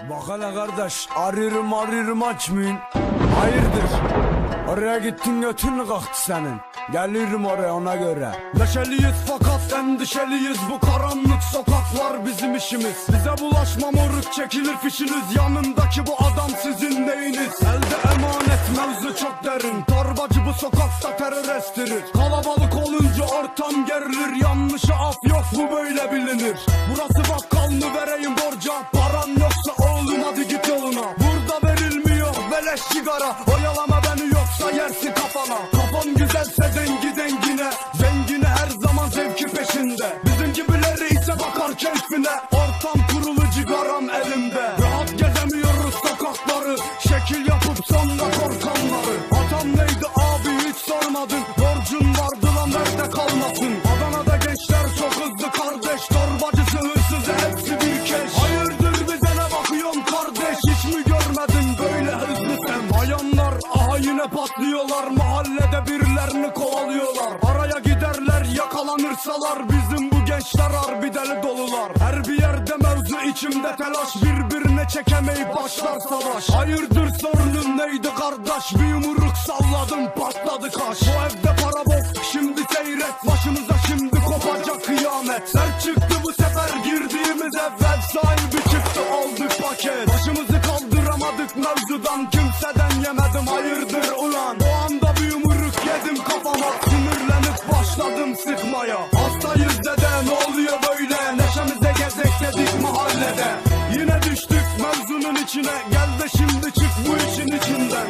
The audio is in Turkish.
Bak hele kardeş arıyorum arıyorum açmayın. Hayırdır? Oraya gittin götün kalktı senin? Gelirim oraya ona göre. Neşeliyiz fakat endişeliyiz bu karanlık sokaklar bizim işimiz. Bize bulaşma moruk çekilir fişiniz yanındaki bu adam sizin neyiniz? Elde emanet mevzu çok derin. Torbacı bu sokakta terör estirir. Kalabalık olunca ortam gerilir. Yanlışı af yok bu böyle bilinir. Burası bakkal mı vereyim borca? Sigara. Oyalama beni yoksa yersin kafana. Kafan güzelse dengi dengine. Zengini her zaman zevki peşinde. Bizim gibileri ise bakar keyfine. Ortam kurulu cigaram elimde. Patlıyorlar. Mahallede birilerini kovalıyorlar. Araya giderler yakalanırsalar. Bizim bu gençler harbi deli dolular. Her bir yerde mevzu içimde telaş. Birbirine çekemeyip başlar savaş. Hayırdır sorunun neydi kardeş? Bir yumruk salladım patladı kaş. Bu evde para bok şimdi seyret. Başımıza şimdi kopacak kıyamet. Sert çıktı bu sefer girdiğimiz evvel sahibi çıktı aldık paket. Başımızı kaldıramadık mevzudan kimseden yemedim hayırdır ulan. O anda bir yumruk yedim kafama sinirlenip başladım sıkmaya. Hastayız dede ne oluyor böyle neşemize gezek dedik mahallede. Yine düştük mevzunun içine gel de şimdi çık bu işin içinden.